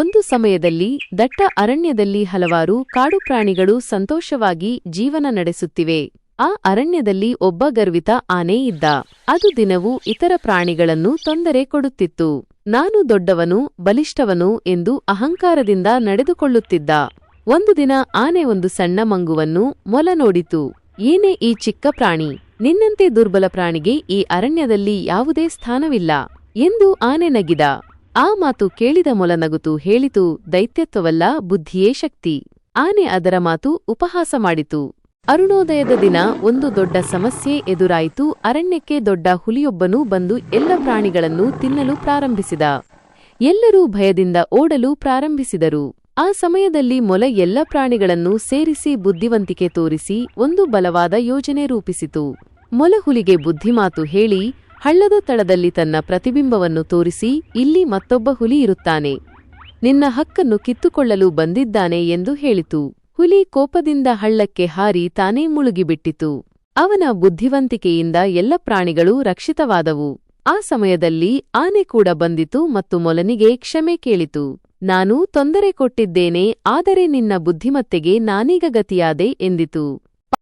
ಒಂದು ಸಮಯದಲ್ಲಿ, ದಟ್ಟ ಅರಣ್ಯದಲ್ಲಿ ಹಲವಾರು ಕಾಡು ಪ್ರಾಣಿಗಳು ಸಂತೋಷವಾಗಿ ಜೀವನ ನಡೆಸುತ್ತಿವೆ. ಆ ಅರಣ್ಯದಲ್ಲಿ ಒಬ್ಬ ಗರ್ವಿತ ಆನೆ ಇದ್ದ. ಅದು ದಿನವೂ ಇತರ ಪ್ರಾಣಿಗಳನ್ನು ತೊಂದರೆ ಕೊಡುತ್ತಿತ್ತು. ನಾನು ದೊಡ್ಡವನು, ಬಲಿಷ್ಠವನು ಎಂದು ಅಹಂಕಾರದಿಂದ ನಡೆದುಕೊಳ್ಳುತ್ತಿದ್ದ. ಒಂದು ದಿನ ಆನೆ ಒಂದು ಸಣ್ಣ ಮಂಗುವನ್ನು ಮೊಲ ನೋಡಿತು. ಏನೇ ಈ ಚಿಕ್ಕ ಪ್ರಾಣಿ, ನಿನ್ನಂತೆ ದುರ್ಬಲ ಪ್ರಾಣಿಗೆ ಈ ಅರಣ್ಯದಲ್ಲಿ ಯಾವುದೇ ಸ್ಥಾನವಿಲ್ಲ ಎಂದು ಆನೆ ನಗಿದ. ಆ ಮಾತು ಕೇಳಿದ ಮೊಲನಗುತು ಹೇಳಿತು, ದೈತ್ಯತ್ವವಲ್ಲ, ಬುದ್ಧಿಯೇ ಶಕ್ತಿ. ಆನೆ ಅದರ ಮಾತು ಉಪಹಾಸ ಮಾಡಿತು. ಅರುಣೋದಯದ ದಿನ ಒಂದು ದೊಡ್ಡ ಸಮಸ್ಯೆ ಎದುರಾಯಿತು, ಅರಣ್ಯಕ್ಕೆ ದೊಡ್ಡ ಹುಲಿಯೊಬ್ಬನೂ ಬಂದು ಎಲ್ಲ ಪ್ರಾಣಿಗಳನ್ನು ತಿನ್ನಲು ಪ್ರಾರಂಭಿಸಿದ. ಎಲ್ಲರೂ ಭಯದಿಂದ ಓಡಲು ಪ್ರಾರಂಭಿಸಿದರು. ಆ ಸಮಯದಲ್ಲಿ ಮೊಲ ಎಲ್ಲ ಪ್ರಾಣಿಗಳನ್ನು ಸೇರಿಸಿ ಬುದ್ಧಿವಂತಿಕೆ ತೋರಿಸಿ ಒಂದು ಬಲವಾದ ಯೋಜನೆ ರೂಪಿಸಿತು. ಮೊಲ ಹುಲಿಗೆ ಬುದ್ಧಿಮಾತು ಹೇಳಿ ಹಳ್ಳದ ತಳದಲ್ಲಿ ತನ್ನ ಪ್ರತಿಬಿಂಬವನ್ನು ತೋರಿಸಿ ಇಲ್ಲಿ ಮತ್ತೊಬ್ಬ ಹುಲಿ ಇರುತ್ತಾನೆ. ನಿನ್ನ ಹಕ್ಕನ್ನು ಕಿತ್ತುಕೊಳ್ಳಲು ಬಂದಿದ್ದಾನೆ ಎಂದು ಹೇಳಿತು. ಹುಲಿ ಕೋಪದಿಂದ ಹಳ್ಳಕ್ಕೆ ಹಾರಿ ತಾನೇ ಮುಳುಗಿಬಿಟ್ಟಿತು. ಅವನ ಬುದ್ಧಿವಂತಿಕೆಯಿಂದ ಎಲ್ಲ ಪ್ರಾಣಿಗಳು ರಕ್ಷಿತವಾದವು. ಆ ಸಮಯದಲ್ಲಿ ಆನೆ ಕೂಡ ಬಂದಿತು ಮತ್ತು ಮೊಲನಿಗೆ ಕ್ಷಮೆ ಕೇಳಿತು. ನಾನು ತೊಂದರೆ ಕೊಟ್ಟಿದ್ದೇನೆ, ಆದರೆ ನಿನ್ನ ಬುದ್ಧಿಮತ್ತೆಗೆ ನಾನೀಗ ಗತಿಯಾದೆ ಎಂದಿತು.